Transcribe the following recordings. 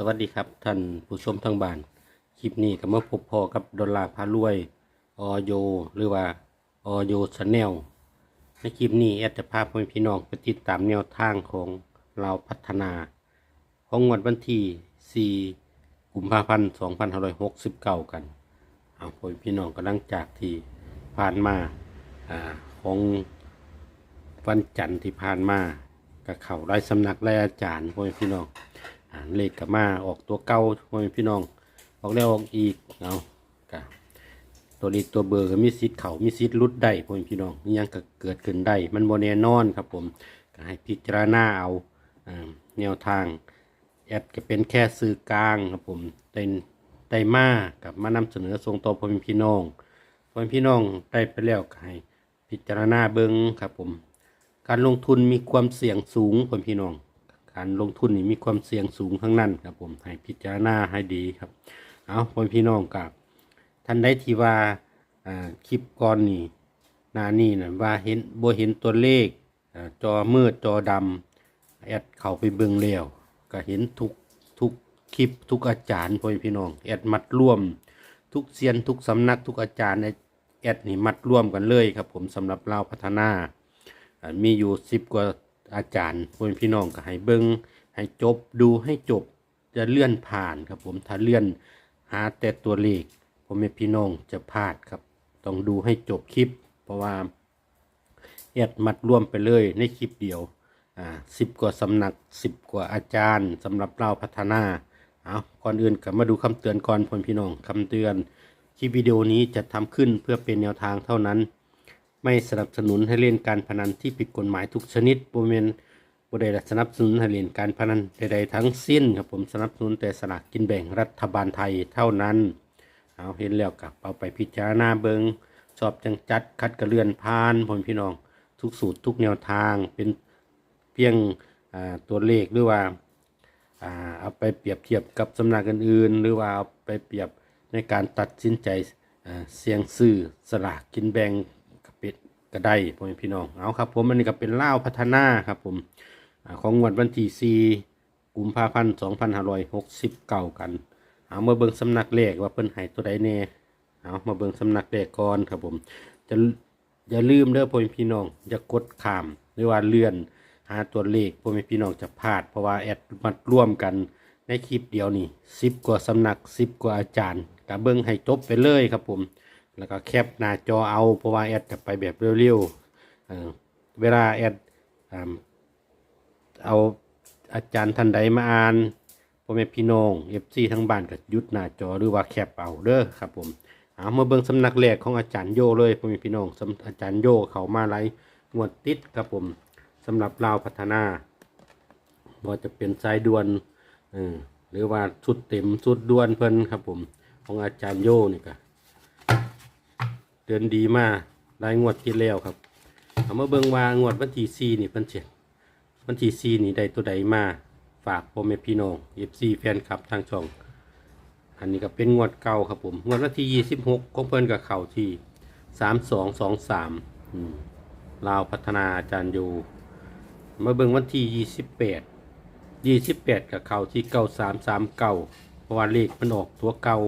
สวัสดีครับท่านผู้ชมทางบ้าน คลิปนี้ก็มาพบพอกับดอลลาร์พารวยออโยหรือว่าออโยชาแนลในคลิปนี้แอดจะพาพ่อพี่น้องไปติดตามแนวทางของเราพัฒนา ของงวดวันที่4กุมภาพันธ์2569 กันเอาพ่อพี่น้องกำลังจากที่ผ่านมาอของวันจันทร์ที่ผ่านมากับเขาไล่สำนักไล่อาจารย์พ่อพี่น้อง เลขกับมาออกตัวเก่าพ่อแม่พี่น้อง ออกแล้วออกอีกเอากะตัวเลขตัวเบอร์ก็มีสิทธิ์เขามีสิทธิ์หลุดได้พ่อแม่พี่น้องนี่ยังก็เกิดขึ้นได้ มันโมแน่นอนครับผมก็ให้พิจารณาเอาแนวทางแอดก็เป็นแค่สื่อกลางครับผมได้ได้มากับมานำเสนอทรงต่อพ่อแม่พี่น้องพ่อแม่พี่น้องได้ไปแล้วก็ให้พิจารณาเบิ้งครับผม การลงทุนมีความเสี่ยงสูงพ่อแม่พี่น้อง การลงทุนนี่มีความเสี่ยงสูงทั้งนั้นครับผมให้พิจารณาให้ดีครับเอาพ่อพี่น้องกับท่านได้ที่ว่าคลิปก่อนนี่นานี่นะว่าเห็นบ่เห็นตัวเลขอจอมืดจอดำแอดเข้าไปเบิ่งแล้วก็เห็นทุกทุกคลิปทุกอาจารย์พ่อพี่น้องแอดมัดร่วม ทุกเซียนทุกสำนักทุกอาจารย์ในแอดนี่มัดร่วมกันเลยครับผมสำหรับเราพัฒนาอ่ามีอยู่สิบกว่า อาจารย์พ่อพี่น้องก็ให้เบิ้งให้จบดูให้จบจะเลื่อนผ่านครับผมถ้าเลื่อนหาแต่ตัวเลขพ่อแม่พี่น้องจะพลาดครับ ต้องดูให้จบคลิป เพราะว่าแอดมัดรวมไปเลยในคลิปเดียวอ่าสิบกว่าสำนักสิบกว่าอาจารย์สำหรับเราพัฒนาเอาก่อนอื่นก็มาดูคำเตือนก่อนพ่อพี่น้องคำเตือนคลิปวิดีโอนี้จะทำขึ้นเพื่อเป็นแนวทางเท่านั้น ไม่สนับสนุนให้เล่นการพนันที่ผิดกฎหมายทุกชนิดบริเวณบริเวณสนับสนุนให้เล่นการพนันใดๆทั้งสิ้นครับผมสนับสนุนแต่สลากกินแบ่งรัฐบาลไทยเท่านั้นเอาเห็นแล้วกับเอาไปพิจารณาเบิงสอบจังจัดคัดกระเลื่อนพานพ่อแม่พี่น้องทุกสูตรทุกแนวทางเป็นเพียงตัวเลขหรือว่าเอาไปเปรียบเทียบกับสำนักอื่นๆ หรือว่าเอาไปเปรียบในการตัดสินใจเสี่ยงซื้อสลากกินแบ่ง ก็ได้พ่อแม่พี่น้องเอาครับ ผมอันนี้ก็เป็นเล่าพัฒนาครับผมอของงวดวันที่4กุมภาพันธ์2569กันเอามาเบิ่งสำนักเลขว่าเพิ่นให้ตัวใดแน่เอามาเบิ่งสำนักเลขก่อนครับผมจะอย่าลืมเด้อพ่อแม่พี่น้องอย่ากดข้ามหรือว่าเลื่อนหาตัวเลขพ่อแม่พี่น้องจะพลาด เพราะว่าแอดมัดร่วมกันในคลิปเดียวนี่สิบกว่าสำนักสิบกว่าอาจารย์กะเบิ้งให้จบไปเลยครับผม แล้วก็แคปหน้าจอเอาเพราะว่าแอดจะไปแบบเร็วๆเวลาแอดเอาอาจารย์ท่านใดมาอ่านพ่อแม่พี่น้องเอฟซีทั้งบ้านก็ยุดหน้าจอหรือว่าแคปเอาเด้อครับผมเอามาเบิ่งสำนักแรกของอาจารย์โยเลยพ่อแม่พี่น้องอาจารย์โยเขามาไล่งวดติดครับผมสำหรับลาพัฒนาว่าจะเป็นสายด่วนหรือว่าชุดเต็มชุดด่วนเพิ่นครับผม ของอาจารย์โยนี่ก็ เดือนดีมากรายงวดที่แล้วครับเอามาเบิ่งว่างวดวันที่สี่นี่เพิ่นเจ็ดวันที่สี่นี่ได้ตัวใดมาฝากพ่อแม่พี่น้องเอฟซีแฟนคลับทางช่อง อันนี้ก็เป็นงวดเก่าครับผมงวดวันที่ยี่สิบหกของเพิ่นกับเข่าที่สามสองสองสามลาวพัฒนาอาจารย์โยมาเบิ่งวันที่ยี่สิบแปดยี่สิบแปดกับเข่าที่เก้าสามสามเก้าเพราะว่าเลขมันออกตัวเก่า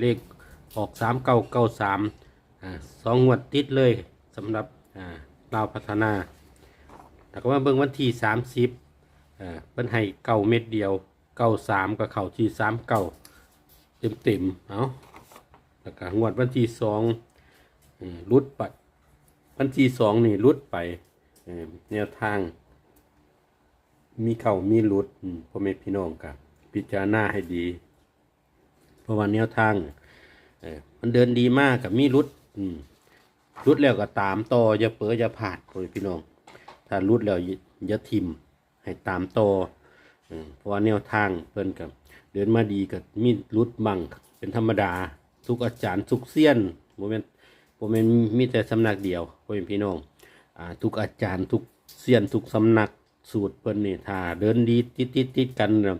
เลข ออกสามเก้าเก้าสามอ่าสองงวดติดเลยสำหรับอ่าเราวพัฒนาแต่ก็มาเบิ่งวันที่สามสิบอ่าเพิ่นให้เก้าเม็ดเดียวเก้าสามกับเข่าที่สามเก้าเต็มเต็มเอาแล้วก็งวดวันที่สองรุดไปวันที่สองนี่รุดไปแนวทาง มีเข่ามีหลุดพ่อแม่พี่น้องกับพิจารณาให้ดี เพราะว่าแนวทาง เออมันเดินดีมากกับมีหลุด อืมรุดแล้วก็ตามต่ออย่าเปื้อย่าผาดพ่อแม่พี่น้อง ถ้าหลุดแล้วอย่าทิมให้ตามต่อเพราะว่าแนวทางเพิ่นกับเดินมาดีกับมีหลุดบังเป็นธรรมดา ทุกอาจารย์ทุกเซียนโมเมนต์โมเมนต์มีแต่สำนักเดียวพ่อพี่น้องอ่าทุกอาจารย์ทุกเซียนทุกสำนักสูตรเพิ่นนี่ถ้าเดินดีติดติดติดกันนะ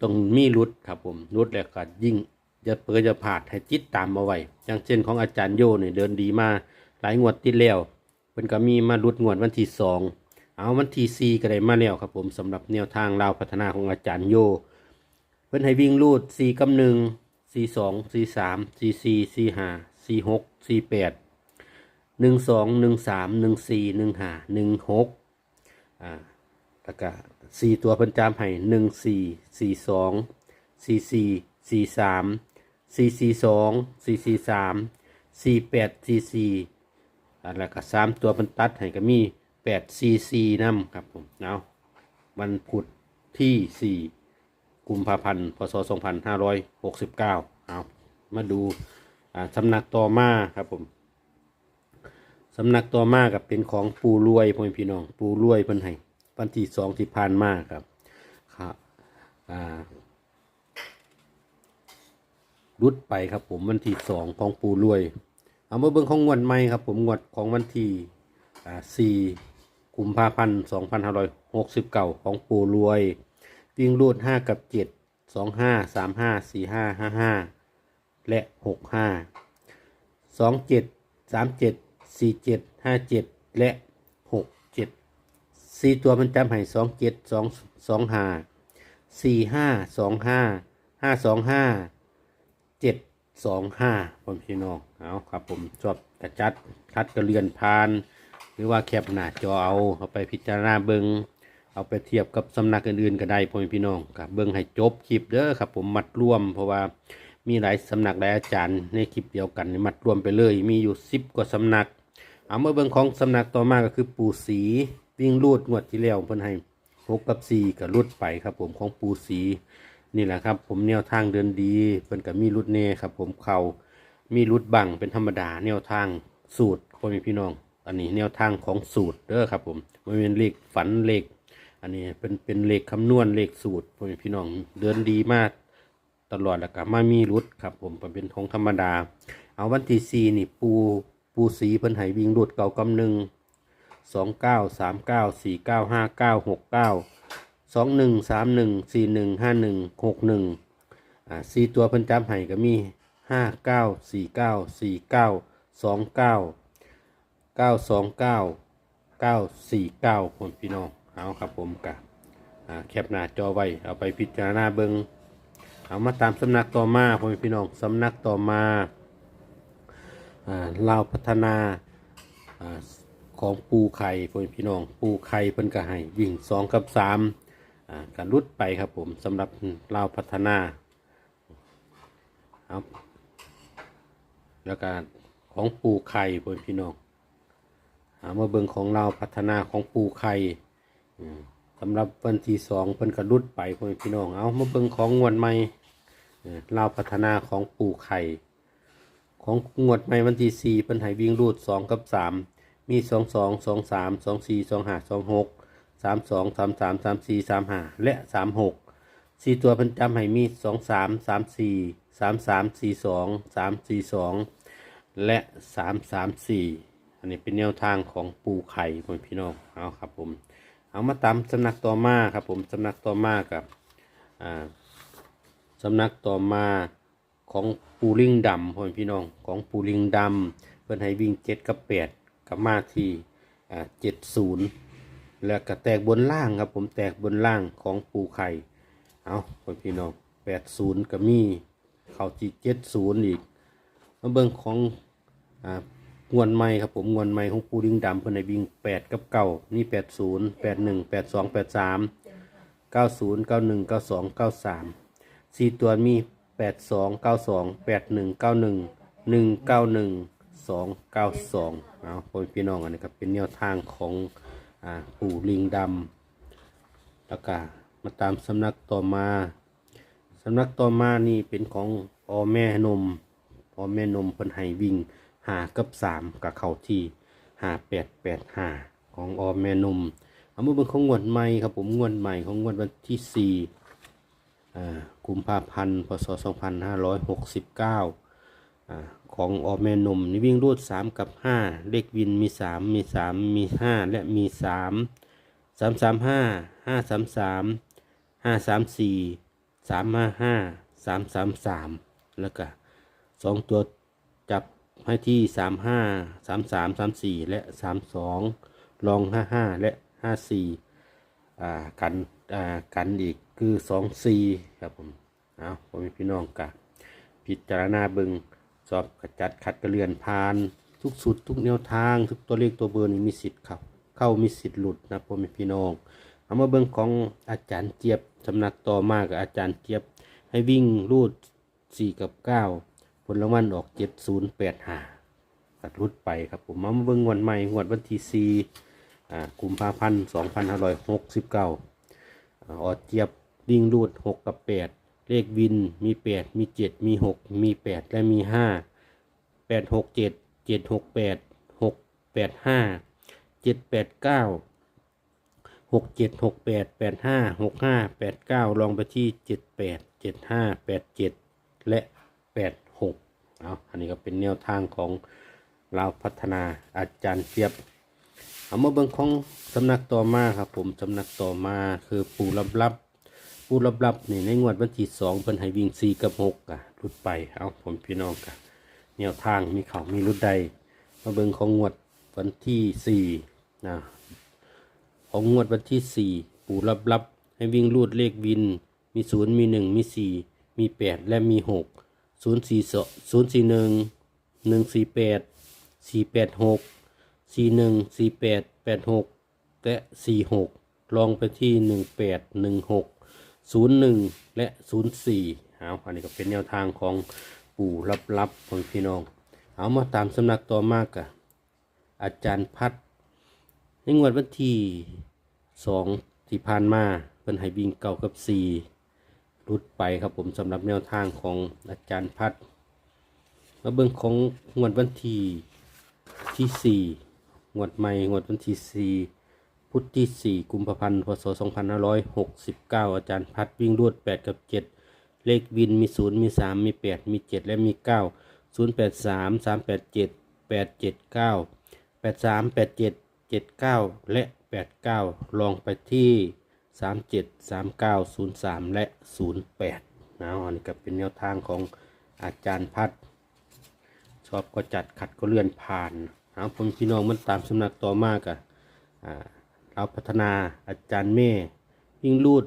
ต้องมีรุดครับผมรุดแล้วก็ยิ่ง จะเปิดจะผาดให้จิตตามมาไว้ อย่างเช่นของอาจารย์โยเนี่ยเดินดีมาหลายงวดติดแล้วเพิ่นก็มีมารุดงวดวันที่สองเอาวันที่สี่ก็ได้มาแล้วครับผมสำหรับแนวทางลาวพัฒนาของอาจารย์โย เพิ่นให้วิ่งรูดสี่กับหนึ่งสี่สองสี่สามสี่สี่สี่ห้าสี่หกสี่แปดหนึ่งสองหนึ่งสามหนึ่งสี่หนึ่งห้าหนึ่งหกอ่าแล้วก็สี่ตัวเพิ่นจามให้หนึ่งสี่สี่สองสี่สี่สี่สาม สี่สี่สองสี่สี่สามสี่แปดสี่สี่อ่าแล้วก็สามตัวเพิ่นตัดให้ก็มีแปดสี่สี่นํครับผมเอาวันพุธที่สี่กุมภาพันธ์พศ2569เอามาดูอ่าสำนักต่อมาครับผมสำนักต่อมากับเป็นของปูรวยพ่อพี่น้อง ปูรวยเพิ่นให้วันที่สองที่ผ่านมาครับครับอ่า รุดไปครับผมวันที่สองของปูรวย เอามาเบิ่งของงวดใหม่ครับผมงวดของวันที่สี่กุมภาพันธ์สองพันห้าร้อยหกสิบเก้าของปูรวย วิ่งรูดห้ากับเจ็ดสองห้าสามห้าสี่ห้าห้าห้าและหกห้าสองเจ็ดสามเจ็ดสี่เจ็ดห้าเจ็ดและหกเจ็ดสี่ตัวมันจำให้สองเจ็ดสองสองห้าสี่ห้าสองห้าห้าสองห้า เจ็ดสองห้าผมพี่น้องเอาครับผมชอบกระจัดคัดกระเรียนพาน หรือว่าแคปหน้าจอเอาเอาไปพิจารณาเบิงเอาไปเทียบกับสำนักอื่นๆก็ได้พ่อแม่พี่น้องครับเบิงให้จบคลิปเด้อครับผมมัดรวม เพราะว่ามีหลายสำนักหลายอาจารย์ในคลิปเดียวกันมัดรวมไปเลย มีอยู่สิบกว่าสำนักเอาเมาเบิงของสำนักต่อมาก็คือปูสีวิ่งรูดงวดที่แล้วเพิ่นให้หกกับสี่ก็รุดไปครับผมของปูสี นี่แหละครับ ผมแนวทางเดินดีเพิ่นก็มีรุดเน่ครับ ผมเขามีรุดบังเป็นธรรมดา แนวทางสูตรพ่อแม่พี่น้อง อันนี้แนวทางของสูตรเด้อครับ ผมมันเป็นเลขฝันเลขอันนี้เป็นเป็นเลขคำนวณเลขสูตรพ่อแม่พี่น้องเดินดีมากตลอดแล้วก็มามีรุดครับ ผมเป็นของธรรมดา เอาวันที่สี่นี่ปูปูสีเพิ่นไหวิ่งรุดเก่ากำหนึ่งสองเก้าสามเก้าสี่เก้าห้าเก้าหกเก้า สองหนึ่งสามหนึ่งสี่หนึ่งห้าหนึ่งหกหนึ่งอ่าสี่ตัวเพิ่นจำไห้ก็มีห้าเก้าสี่เก้าสี่เก้าสองเก้าเก้าสองเก้าเก้าสี่เก้าคนพี่น้องเอาครับผมกะอ่าแคปหน้าจอไว้เอาไปพิจารณาเบิงเอามาตามสำนักต่อมาพ่อพี่น้องสำนักต่อมาอ่าลาวพัฒนาอ่าของปูไข่พ่อพี่น้องปูไข่เพิ่นก็ให้วิ่งสองกับสาม การรุดไปครับผมสำหรับเลาพัฒนาเอาแล้วก็ของปูไข่พ่อพี่น้องเอามาเบิงของเราพัฒนาของปูไข่สำหรับวันที่สองเพิ่นกระลุดไปพ่อพี่น้องเอามาเบิงของงวดใหม่เอ่าพัฒนาของปูไข่ของงวดใหม่วันที่สี่เพิ่นให้วิ่งรูดสองกับสามมีสองสองสองสามสองสี่สองห้าสองหก สามสองสามสามสามสี่สามห้าและสามหกสี่ตัวเพิ่นจำให้มีสองสามสามสี่สามสามสี่สองสามสี่สองและสามสามสี่อันนี้เป็นแนวทางของปูไข่พี่น้องเอาครับผมเอามาตามสำนักต่อมาครับผมสำนักต่อมากับอ่าสำนักต่อมาของปูลิงดำพ่อพี่น้องของปูลิงดำเพิ่นให้วิ่งเจ็ดกับแปดกับมาที่อ่าเจ็ดศูนย์ แล้วก็แตกบนล่างครับผมแตกบนล่างของปูไข่ เอาพี่น้องแปดศูนย์ก็มีเข้าจีเจ็ดศูนย์อีกมาเบิ่งของอ่างวนไม้ครับผมงวนไม้ของปูดิงดำเพิ่อนในวิ่งแปดกับเก้านี่แปดศูนย์แปดหนึ่งแปดสองแปดสามเก้าศูนย์เก้าหนึ่งเก้าสองเก้าสามสี่ตัวมีแปดสองเก้าสองแปดหนึ่งเก้าหนึ่งหนึ่งเก้าหนึ่งสองเก้าสองเอาพ่อพี่น้องอันนี้ครับเป็นแนวทางของ ปู่ลิงดำแล้วก็มาตามสำนักต่อมาสำนักต่อมานี่เป็นของอแม่นมอแม่นมเพิ่นให้วิ่งหากับสามกับเข้าที่หาแปดแปดหาของออมแม่นมเอามาเป็นของงวดใหม่ครับผมงวดใหม่ของงวดวันที่สี่อ่ากุมภาพันธ์พศสองพันห้าร้อยหกสิบเก้า ของออมแม่นมนี่วิ่งรูดสามกับห้าเลขวินมีสามมีสามมีห้าและมีสามสามสามห้าห้าสามสามห้าสามสี่สามห้าสามสามสามแล้วก็สองตัวจับให้ที่สามห้าสามสามสามสี่และสามสองลองห้าห้าและห้าสี่อ่ากันอ่ากันอีกคือสองซีครับผม เอาผมมีพี่น้องกะพิจารณาเบิง สอบกระจัดขัดกระเลือนพาน ทุกสุดทุกแนวทาง ทุกตัวเลขตัวเบอร์นี่มีสิทธิ์ครับเข้ามีสิทธิ์หลุดนะผมมีพี่น้องเอามาเบิงของอาจารย์เจี๊ยบสำนักต่อมากับอาจารย์เจี๊ยบให้วิ่งรูดสี่กับเก้าผลรางวัลออกเจ็ดศูนย์แปดห้าตัดรุดไปครับผมมาเบิ่งงวันใหม่งวดวันที่สี่อ่ากุมภาพันธ์สองพันห้าร้อยหกสิบเก้าออเจี๊ยบวิ่งรูดหกกับแปด เลขวินมีแปดมีเจ็ดมีหกมีแปดและมีห้าแปดหกเจ็ดเจ็ดหกแปดหกแปดห้าเจ็ดแปดเก้าหกเจ็ดหกแปดแปดห้าหกห้าแปดเก้าลองไปที่เจ็ดแปดเจ็ดห้าแปดเจ็ดและแปดหกเอาอันนี้ก็เป็นแนวทางของเราพัฒนาอาจารย์เจี๊ยบเอามาเบิ่งของสำนักต่อมาครับผมสำนักต่อมาคือปูรับรั บปูรับรับนี่ในงวดวันที่สองเพิ่นให้วิ่งสี่กับหกอะรุดไปเอาผมพี่น้องกะแนวทางมีเขามีรุดใดมาเบิ่งของงวดวันที่สี่นะของงวดวันที่สี่ปู่รับรับให้วิ่งรูดเลขวิน มีศูนย์มีหนึ่งมีสี่มีแปดและมีหกศูนย์สี่ศูนย์สี่หนึ่งหนึ่งสี่แปดสี่แปดหกสี่หนึ่งสี่แปดแปดหกและสี่หกลองไปที่หนึ่งแปดหนึ่งหก ศูนย์หนึ่งและศูนย์สี่เอาอันนี้ก็เป็นแนวทางของปู่รับรับของพี่น้อง เอามาตามสำนักต่อมากกะอาจารย์พัดในงวดวันที่สองที่ผ่านมาเป็นให้วิ่งเก่ากับสี่รุดไปครับผมสำหรับแนวทางของอาจารย์พัดมาเบิ่งของงวดวันที่ที่สี่งวดใหม่งวดวันที่สี่ พุธที่สี่กุมภาพันธ์พศสองพันห้าร้อยหกสิบเก้าอาจารย์พัดวิ่งรวดแปดกับเจ็ดเลขวินมีศูนย์มีสามมีแปดมีเจ็ดและมีเก้าศูนย์แปดสามสามแปดเจ็ดแปดเจ็ดเก้าแปดสามแปดเจ็ดเจ็ดเก้าและแปดเก้าลองไปที่สามเจ็ดสามเก้าศูนย์สามและศูนย์แปดนะอันนี้ก็เป็นแนวทางของอาจารย์พัด ชอบก็จัดขัดก็เลื่อนผ่านเอาผมพี่น้องมันตามสำนักต่อมากอะอ่าเราพัฒนาอาจารย์แม่ยิ่งรูด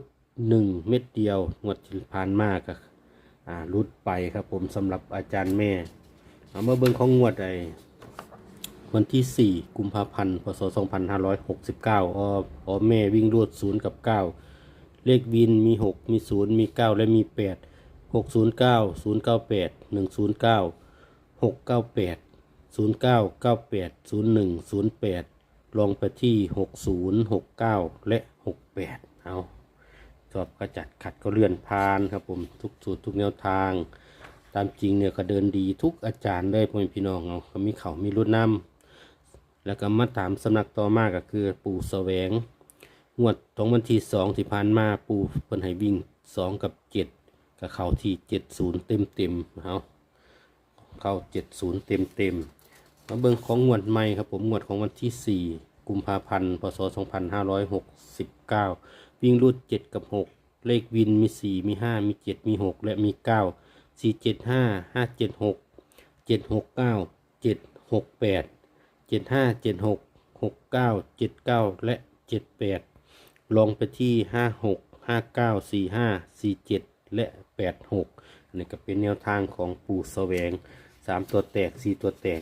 หนึ่งเม็ดเดียวงวดที่ผ่านมากอะอ่ารูดไปครับผมสำหรับอาจารย์แม่เอามาเบิ่งของงวดไอวันที่ 4 กุมภาพันธ์ พศ 2569 อออแม่วิ่งรวด0 กับ 9 เลขวินมี 6 มี 0 มี 9 และมี 8 609 098 109 698 0998 01 08 ลองไปที่ 60 69 และ 68 เอาชอบก็จัดขัดก็เลื่อนพานครับผมทุกสูตรทุกแนวทาง ตามจริงเนี่ยก็เดินดีทุกอาจารย์เลยพ่อแม่พี่น้องเอาเขามีเขามีรุ่นน้ำแล้วก็มาตามสำนักต่อมาก็คือปู่แสวง งวดของวันที่สองที่ผ่านมาปู่เพิ่นให้วิ่งสองกับเจ็ดกับเขาที่เจ็ดศูนย์เต็มเต็มเอาเข้าเจ็ดศูนย์เต็มเต็ม มาเบิ่งของงวดใหม่ครับผมงวดของวันที่สี่กุมภาพันธ์พศสองพันห้าร้อยหกสิบเก้าวิ่งรูดเจ็ดกับหกเลขวินมีสี่มีห้ามีเจ็ดมีหกและมีเก้าสี่เจ็ดห้าห้าเจ็ดหกเจ็ดหกเก้าเจ็ดหกแปดเจ็ดห้าเจ็ดหกหกเก้าเจ็ดเก้าและเจ็ดแปดลงไปที่ห้าหกห้าเก้าสี่ห้าสี่เจ็ดและแปดหกนนี้ก็เป็นแนวทางของปู่แสวงสามตัวแตกสี่ตัวแตก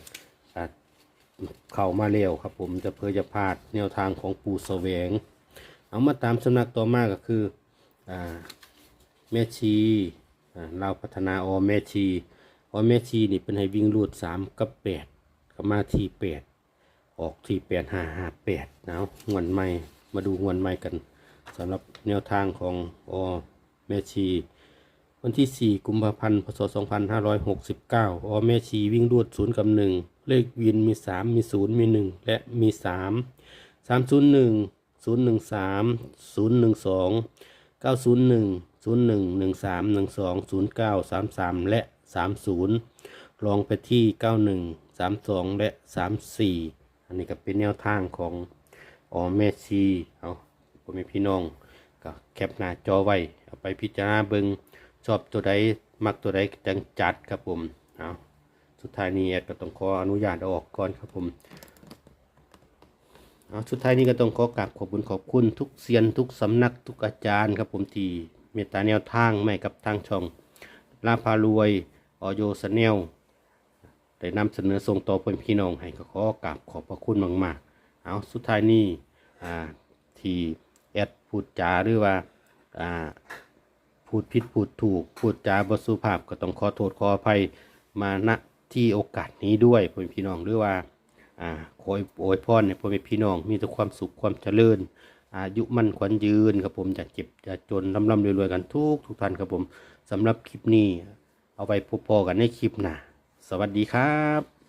เข้ามาเร็วครับ ผมจะเพื่อจะพลาดแนวทางของปู่แสวง เอามาตามสำนักต่อมาก็คืออแม่ชีเราพัฒนาออแม่ชีออแม่ชีนี่เป็นให้วิ่งรูดสามกับแปดก็มาทีแปดออกทีแปดห้าห้าแปดนะงวนใหม่มาดูงวนใหม่กันสำหรับแนวทางของออแม่ชี วันที่ 4 กุมภาพันธ์พศ 2569 ออแม่ชีวิ่งรูดศูนย์กับหนึ่งเลขวินมี 3 มี 0 มี 1 และมี 3 301 013 012 901 01 13 12 09 33 และ 30 ลองไปที่ 91 32 และ 34 อันนี้ก็เป็นแนวทางของออแม่ชีเอาผมมีพี่น้องก็แคปหน้าจอไว้ เอาไปพิจารณาเบิง ชอบตัวใดมักตัวใดจังจัดครับผมเอาสุดท้ายนี้แอดก็ต้องขออนุญาตออกก่อนครับผมเอาสุดท้ายนี้ก็ต้องขอกราบขอบคุณขอบคุณทุกเซียนทุกสำนักทุกอาจารย์ครับผมที่เมตตาแนวทางไม่กับทางช่องลาพารวยออโยสแนลได้นำเสนอส่งต่อเพื่อนพี่น้องให้ก็ขอกราบขอบพระคุณมากๆเอาสุดท้ายนี้ที่แอดพูดจาหรือว่าอ่า พูดผิดพูดถูก พูดจาบสุภาพก็ต้องขอโทษขออภัยมาณที่โอกาสนี้ด้วยพ่อแม่พี่น้องหรือว่าอ่าขออยพรให้พ่อแม่พี่น้องมีแต่ความสุขความเจริญ อายุมั่นขวัญยืนครับผมอย่าเจ็บอย่าจนร่ำร่ำรวยๆกันทุกทุกท่านครับผมสำหรับคลิปนี้ เอาไว้พบพอกันในคลิปหน้าสวัสดีครับ